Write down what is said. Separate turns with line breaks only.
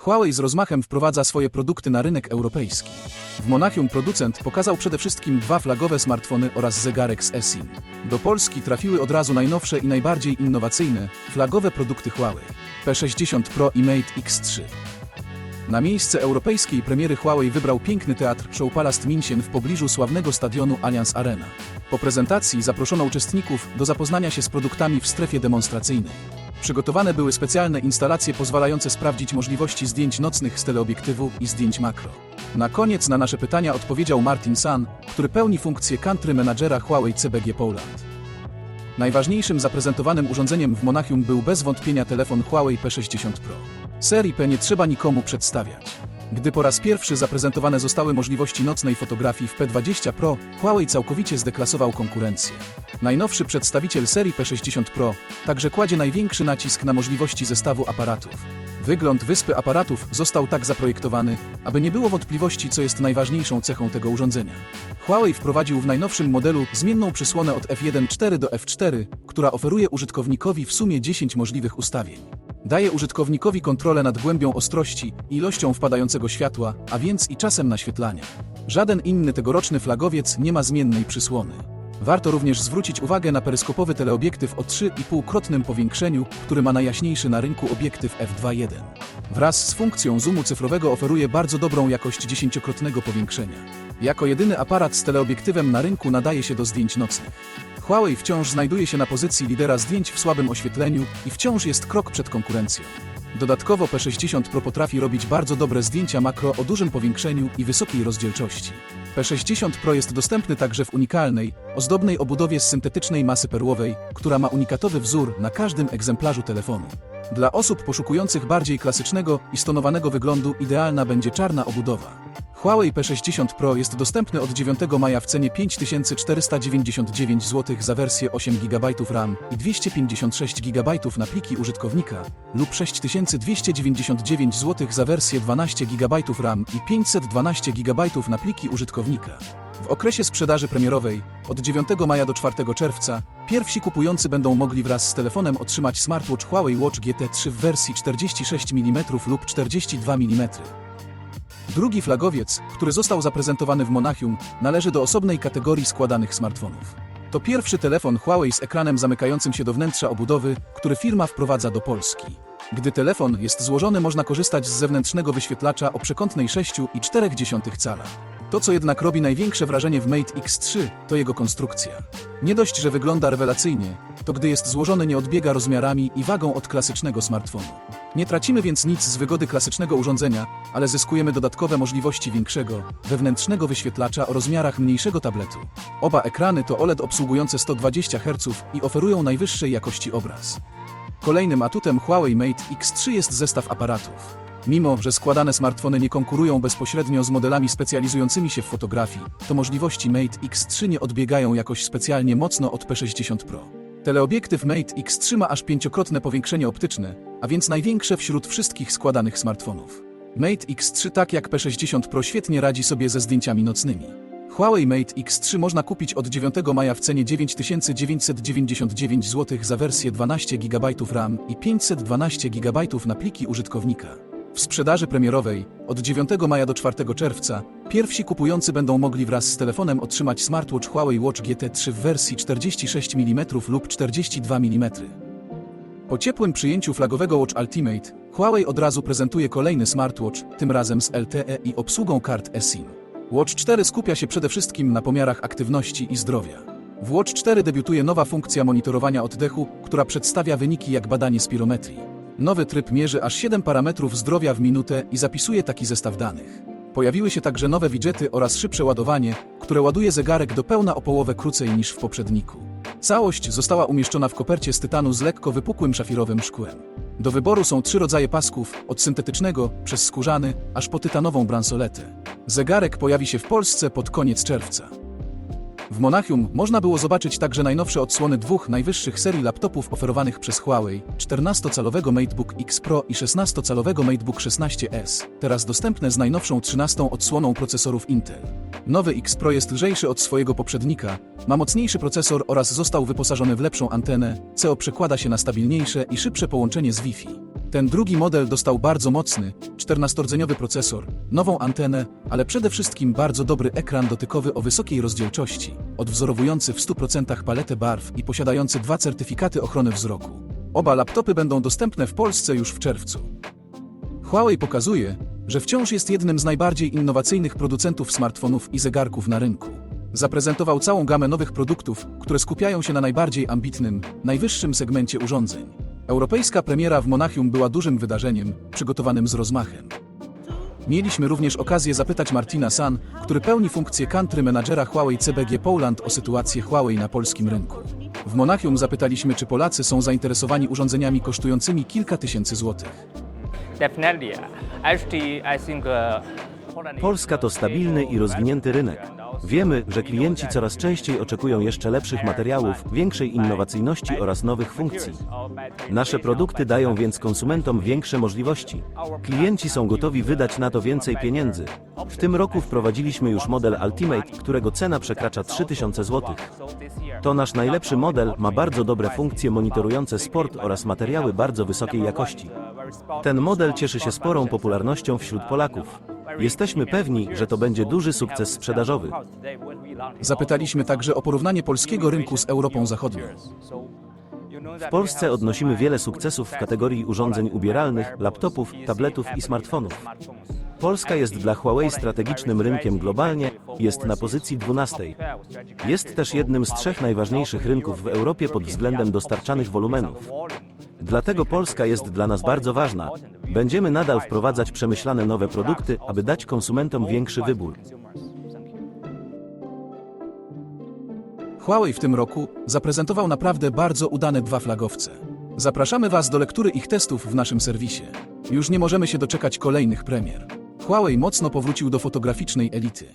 Huawei z rozmachem wprowadza swoje produkty na rynek europejski. W Monachium producent pokazał przede wszystkim dwa flagowe smartfony oraz zegarek z eSIM. Do Polski trafiły od razu najnowsze i najbardziej innowacyjne, flagowe produkty Huawei P60 Pro i Mate X3. Na miejsce europejskiej premiery Huawei wybrał piękny teatr Show Palast München w pobliżu sławnego stadionu Allianz Arena. Po prezentacji zaproszono uczestników do zapoznania się z produktami w strefie demonstracyjnej. Przygotowane były specjalne instalacje pozwalające sprawdzić możliwości zdjęć nocnych z teleobiektywu i zdjęć makro. Na koniec na nasze pytania odpowiedział Martin San, który pełni funkcję country managera Huawei CBG Poland. Najważniejszym zaprezentowanym urządzeniem w Monachium był bez wątpienia telefon Huawei P60 Pro. Serii P nie trzeba nikomu przedstawiać. Gdy po raz pierwszy zaprezentowane zostały możliwości nocnej fotografii w P20 Pro, Huawei całkowicie zdeklasował konkurencję. Najnowszy przedstawiciel serii P60 Pro także kładzie największy nacisk na możliwości zestawu aparatów. Wygląd wyspy aparatów został tak zaprojektowany, aby nie było wątpliwości, co jest najważniejszą cechą tego urządzenia. Huawei wprowadził w najnowszym modelu zmienną przysłonę od F1.4 do F4, która oferuje użytkownikowi w sumie 10 możliwych ustawień. Daje użytkownikowi kontrolę nad głębią ostrości ilością wpadającego światła, a więc i czasem naświetlania. Żaden inny tegoroczny flagowiec nie ma zmiennej przysłony. Warto również zwrócić uwagę na peryskopowy teleobiektyw o 3,5-krotnym powiększeniu, który ma najjaśniejszy na rynku obiektyw f2.1. Wraz z funkcją zoomu cyfrowego oferuje bardzo dobrą jakość 10-krotnego powiększenia. Jako jedyny aparat z teleobiektywem na rynku nadaje się do zdjęć nocnych. Huawei wciąż znajduje się na pozycji lidera zdjęć w słabym oświetleniu i wciąż jest krok przed konkurencją. Dodatkowo P60 Pro potrafi robić bardzo dobre zdjęcia makro o dużym powiększeniu i wysokiej rozdzielczości. P60 Pro jest dostępny także w unikalnej, ozdobnej obudowie z syntetycznej masy perłowej, która ma unikatowy wzór na każdym egzemplarzu telefonu. Dla osób poszukujących bardziej klasycznego i stonowanego wyglądu idealna będzie czarna obudowa. Huawei P60 Pro jest dostępny od 9 maja w cenie 5499 zł za wersję 8 GB RAM i 256 GB na pliki użytkownika lub 6299 zł za wersję 12 GB RAM i 512 GB na pliki użytkownika. W okresie sprzedaży premierowej od 9 maja do 4 czerwca pierwsi kupujący będą mogli wraz z telefonem otrzymać smartwatch Huawei Watch GT3 w wersji 46 mm lub 42 mm. Drugi flagowiec, który został zaprezentowany w Monachium, należy do osobnej kategorii składanych smartfonów. To pierwszy telefon Huawei z ekranem zamykającym się do wnętrza obudowy, który firma wprowadza do Polski. Gdy telefon jest złożony, można korzystać z zewnętrznego wyświetlacza o przekątnej 6,4 cala. To, co jednak robi największe wrażenie w Mate X3, to jego konstrukcja. Nie dość, że wygląda rewelacyjnie, to gdy jest złożony nie odbiega rozmiarami i wagą od klasycznego smartfonu. Nie tracimy więc nic z wygody klasycznego urządzenia, ale zyskujemy dodatkowe możliwości większego, wewnętrznego wyświetlacza o rozmiarach mniejszego tabletu. Oba ekrany to OLED obsługujące 120 Hz i oferują najwyższej jakości obraz. Kolejnym atutem Huawei Mate X3 jest zestaw aparatów. Mimo, że składane smartfony nie konkurują bezpośrednio z modelami specjalizującymi się w fotografii, to możliwości Mate X3 nie odbiegają jakoś specjalnie mocno od P60 Pro. Teleobiektyw Mate X3 ma aż pięciokrotne powiększenie optyczne, a więc największe wśród wszystkich składanych smartfonów. Mate X3 tak jak P60 Pro świetnie radzi sobie ze zdjęciami nocnymi. Huawei Mate X3 można kupić od 9 maja w cenie 9999 zł za wersję 12 GB RAM i 512 GB na pliki użytkownika. W sprzedaży premierowej od 9 maja do 4 czerwca pierwsi kupujący będą mogli wraz z telefonem otrzymać smartwatch Huawei Watch GT3 w wersji 46 mm lub 42 mm. Po ciepłym przyjęciu flagowego Watch Ultimate, Huawei od razu prezentuje kolejny smartwatch, tym razem z LTE i obsługą kart eSIM. Watch 4 skupia się przede wszystkim na pomiarach aktywności i zdrowia. W Watch 4 debiutuje nowa funkcja monitorowania oddechu, która przedstawia wyniki jak badanie spirometrii. Nowy tryb mierzy aż 7 parametrów zdrowia w minutę i zapisuje taki zestaw danych. Pojawiły się także nowe widgety oraz szybsze ładowanie, które ładuje zegarek do pełna o połowę krócej niż w poprzedniku. Całość została umieszczona w kopercie z tytanu z lekko wypukłym szafirowym szkłem. Do wyboru są trzy rodzaje pasków, od syntetycznego, przez skórzany, aż po tytanową bransoletę. Zegarek pojawi się w Polsce pod koniec czerwca. W Monachium można było zobaczyć także najnowsze odsłony dwóch najwyższych serii laptopów oferowanych przez Huawei, 14-calowego MateBook X Pro i 16-calowego MateBook 16S, teraz dostępne z najnowszą 13 odsłoną procesorów Intel. Nowy X Pro jest lżejszy od swojego poprzednika, ma mocniejszy procesor oraz został wyposażony w lepszą antenę, co przekłada się na stabilniejsze i szybsze połączenie z Wi-Fi. Ten drugi model dostał bardzo mocny, 14-rdzeniowy procesor, nową antenę, ale przede wszystkim bardzo dobry ekran dotykowy o wysokiej rozdzielczości, odwzorowujący w 100% paletę barw i posiadający dwa certyfikaty ochrony wzroku. Oba laptopy będą dostępne w Polsce już w czerwcu. Huawei pokazuje, że wciąż jest jednym z najbardziej innowacyjnych producentów smartfonów i zegarków na rynku. Zaprezentował całą gamę nowych produktów, które skupiają się na najbardziej ambitnym, najwyższym segmencie urządzeń. Europejska premiera w Monachium była dużym wydarzeniem, przygotowanym z rozmachem. Mieliśmy również okazję zapytać Martina San, który pełni funkcję country managera Huawei CBG Poland o sytuację Huawei na polskim rynku. W Monachium zapytaliśmy, czy Polacy są zainteresowani urządzeniami kosztującymi kilka tysięcy złotych.
Uh,
Polska to stabilny i rozwinięty rynek. Wiemy, że klienci coraz częściej oczekują jeszcze lepszych materiałów, większej innowacyjności oraz nowych funkcji. Nasze produkty dają więc konsumentom większe możliwości. Klienci są gotowi wydać na to więcej pieniędzy. W tym roku wprowadziliśmy już model Ultimate, którego cena przekracza 3000 zł. To nasz najlepszy model, ma bardzo dobre funkcje monitorujące sport oraz materiały bardzo wysokiej jakości. Ten model cieszy się sporą popularnością wśród Polaków. Jesteśmy pewni, że to będzie duży sukces sprzedażowy.
Zapytaliśmy także o porównanie polskiego rynku z Europą Zachodnią.
W Polsce odnosimy wiele sukcesów w kategorii urządzeń ubieralnych, laptopów, tabletów i smartfonów. Polska jest dla Huawei strategicznym rynkiem globalnie, jest na pozycji 12. Jest też jednym z trzech najważniejszych rynków w Europie pod względem dostarczanych wolumenów. Dlatego Polska jest dla nas bardzo ważna. Będziemy nadal wprowadzać przemyślane nowe produkty, aby dać konsumentom większy wybór.
Huawei w tym roku zaprezentował naprawdę bardzo udane dwa flagowce. Zapraszamy Was do lektury ich testów w naszym serwisie. Już nie możemy się doczekać kolejnych premier. Huawei mocno powrócił do fotograficznej elity.